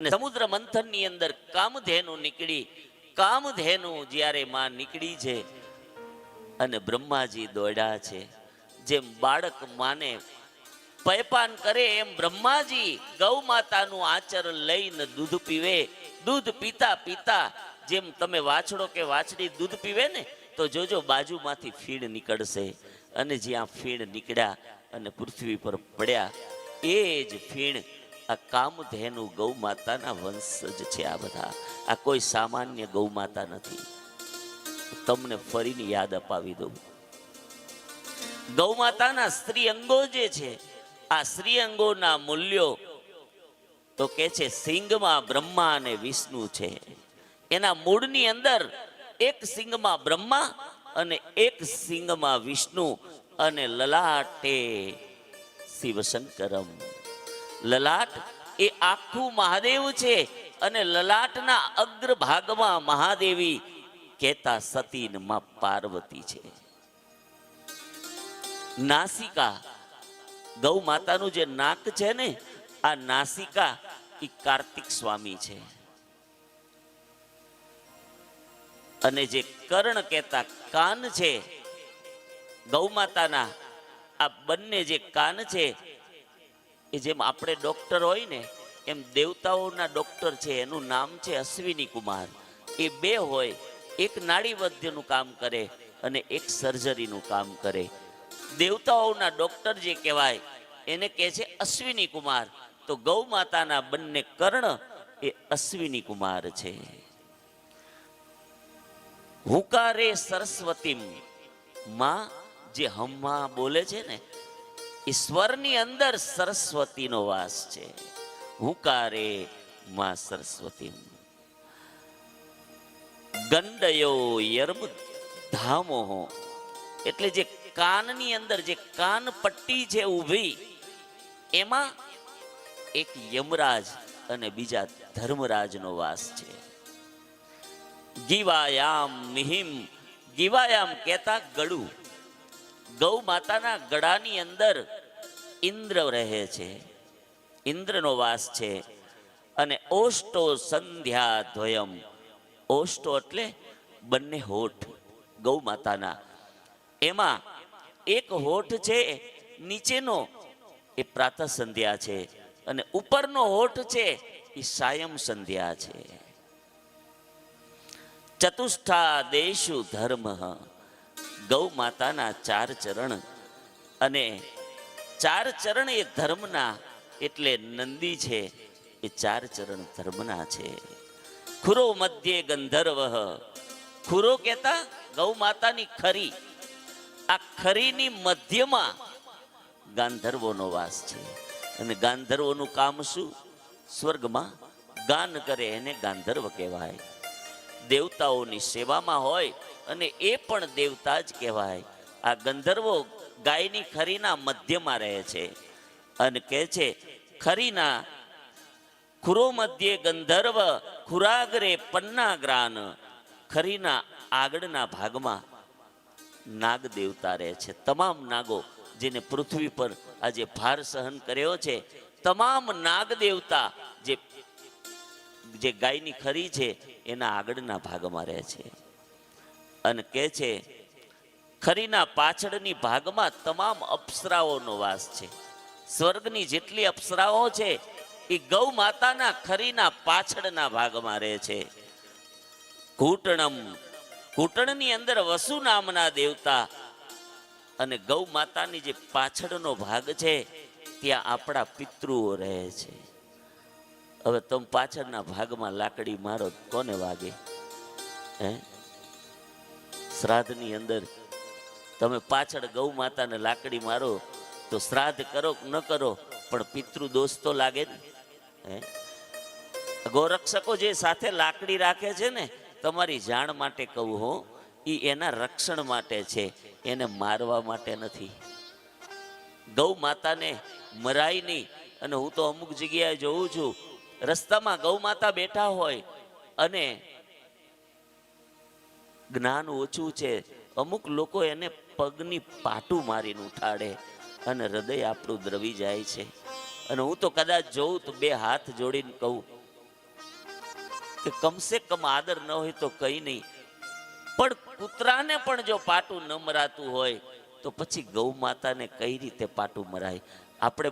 અને સમુદ્ર મંથનની અંદર કામધેનુ નીકળી. કામધેનુ જ્યારે માં નીકળી છે અને બ્રહ્માજી દોડ્યા છે. જેમ બાળક માને પૈપાન કરે એમ બ્રહ્માજી ગૌ માતાનું આચરણ લઈને દૂધ પીવે. દૂધ પીતા પીતા જેમ તમે વાછડો કે વાછડી દૂધ પીવે ને, તો જોજો બાજુમાંથી ફીણ નીકળશે. અને જ્યાં ફીણ નીકળ્યા અને પૃથ્વી પર પડ્યા, એ જ ફીણ આ કામધેનુ ગૌ માતાના વંશજ છે આ બધા. આ કોઈ સામાન્ય ગૌ માતા નથી. તમને ફરીને યાદ અપાવી દઉં. ગૌ માતાના સ્ત્રી અંગો જે છે, આ સ્ત્રી અંગોના મૂલ્યો તો કે છે સિંગમાં બ્રહ્મા અને વિષ્ણુ છે. એના મૂળની અંદર એક સિંગમાં બ્રહ્મા અને એક સિંગમાં વિષ્ણુ અને લલાટે શિવશંકરમ. લલાટ એ આખું મહાદેવ છે અને લલાટના અગ્રભાગમાં મહાદેવી કેતા સતી માં પાર્વતી છે. નાસિકા, ગૌ માતાનું જે નાક છે ને, આ નાસિકા એ કાર્તિક સ્વામી છે. અને જે કર્ણ કહેતા કાન છે, ગૌ માતાના, આ બંને જે કાન છે એ જેમ આપણે ડોક્ટર હોય ને, એમ દેવતાઓના ડોક્ટર છે, એનું નામ છે અશ્વિની કુમાર. એ બે હોય, એક નાડી વૈદ્યનું કામ કરે અને એક સર્જરીનું કામ કરે. દેવતાઓના ડોક્ટર જે કહેવાય, એને કહે છે અશ્વિની કુમાર. તો ગૌ માતાના બંને કર્ણ એ અશ્વિની કુમાર છે. હુકારે સરસ્વતી માં જે હમ્મા બોલે છે ને ઈશ્વરની અંદર સરસ્વતીનો વાસ છે. હુકારે માં સરસ્વતી. ગંડયો યર્મ ધામો એટલે જે કાનની અંદર જે કાન પટ્ટી છે ઊભી, એમાં એક યમરાજ અને બીજા ધર્મરાજનો વાસ છે. ગીવાયામ મિહિમ. ગીવાયામ કહેતા ગળું. ગૌ માતાના ગળાની અંદર ઇન્દ્ર રહે છે. ઇન્દ્રનો વાસ છે. અને ઓષ્ટો સંધ્યા ધ્વયમ. ઓષ્ટો એટલે બંને હોઠ, ગૌ માતાના. એમાં એક હોઠ છે, નીચેનો એ પ્રાતઃ સંધ્યા છે. અને ઉપરનો હોઠ છે, એ સાયમ સંધ્યા છે. ચતુષ્ઠા દેશુ ધર્મ. ગૌ માતાના ચાર ચરણ. અને ચાર ચરણ એ ધર્મના એટલે નંદી છે. એ ચાર ચરણ ધર્મના છે. ખુરો મધ્યે ગંધર્વ. ખુરો કહેતા ગૌ માતાની ખરી. આ ખરીની મધ્યમાં ગાંધર્વોનો વાસ છે. અને ગાંધર્વોનું કામ શું? સ્વર્ગમાં ગાન કરે એને ગાંધર્વ કહેવાય. દેવતાઓની સેવામાં હોય અને એ પણ દેવતા જ કહેવાય. આ ગંધર્વો ગાયની ખરીના મધ્યમાં રહે છે અને કહે છે, ખરીના ખુરો મધ્યે ગંધર્વ ખુરાગરે પન્ના ગ્રાન ખરીના આગળના ભાગમાં નાગ દેવતા રહે છે. તમામ નાગો જેને પૃથ્વી પર આજે ભાર સહન કર્યો છે, તમામ નાગ દેવતા જે જે ગાયની ખરી છે, એના આગળના ભાગમાં રહે છે. અને કહે છે ખરીના પાછળની ભાગમાં તમામ અપ્સરાઓનો વાસ છે. સ્વર્ગની જેટલી અપ્સરાઓ છે, એ ગૌ માતાના ખરીના પાછળના ભાગમાં રહે છે. ઘૂંટણમ, ઘૂંટણની અંદર વસુ નામના દેવતા અને ગૌ માતાની જે પાછળનો ભાગ છે, ત્યાં આપણા પિતૃઓ રહે છે. હવે તમે પાછળના ભાગમાં લાકડી મારો કોને વાગે? હે? શ્રાદ્ધની અંદર તમે પાછળ ગૌ માતાને લાકડી મારો, તો શ્રાદ્ધ કરો ન કરો, પણ પિતૃ દોષ તો લાગે ને. હે? ગૌરક્ષકો જે સાથે લાકડી રાખે છે ને, તમારી જાણ માટે કહું હો એ એના રક્ષણ માટે છે, એને મારવા માટે નથી. ગૌ માતાને મરાય નહીં, અને હું તો અમુક જગ્યાએ જોઉં છું, રસ્તામાં ગૌ માતા બેઠા હોય, અને જ્ઞાન ઓછું છે, અમુક લોકો એને પગની પાટું મારીને ઉઠાડે અને હૃદય આપણું દ્રવી જાય છે. અને હું તો કદાચ જોઉં તો બે હાથ જોડીને કહું કે કમસે કમ આદર ન હોય તો કઈ નહીં. પણ કૂતરાને પણ જો પાટું ન મરાતું હોય તો પછી ગૌ માતાને કઈ રીતે પાટું મરાય? આપણે